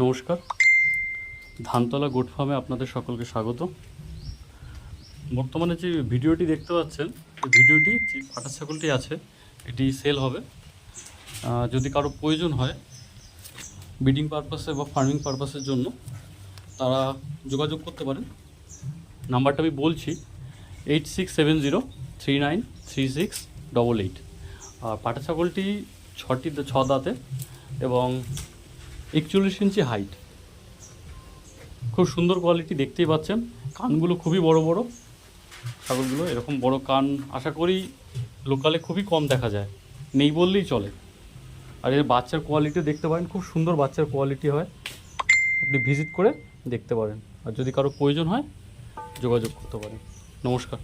নমস্কার। ধানতলা গোট ফার্মে আপনাদের সকলকে স্বাগত। বর্তমানে যে ভিডিওটি দেখতে পাচ্ছেন, এই ভিডিওটি যে ফাটা ছাগলটি আছে, এটি সেল হবে। যদি কারও প্রয়োজন হয় ব্রিডিং পারপাসে বা ফার্মিং পারপাসের জন্য, তারা যোগাযোগ করতে পারেন। নাম্বারটা আমি বলছি eight six seven zero three nine three six double eight আর পাটা ছাগলটি ছটি, ছ দাঁতে এবং একচল্লিশ ইঞ্চি হাইট খুব সুন্দর কোয়ালিটি দেখতেই পাচ্ছেন। কানগুলো খুবই বড় বড়। ছাগলগুলো এরকম বড় কান আশা করি লোকালে খুবই কম দেখা যায়। নেই বললেই চলে। আর এর বাচ্চার কোয়ালিটি দেখতে পারেন, খুব সুন্দর বাচ্চার কোয়ালিটি হয়। আপনি ভিজিট করে দেখতে পারেন। আর যদি কারও প্রয়োজন হয়, যোগাযোগ করতে পারেন। নমস্কার।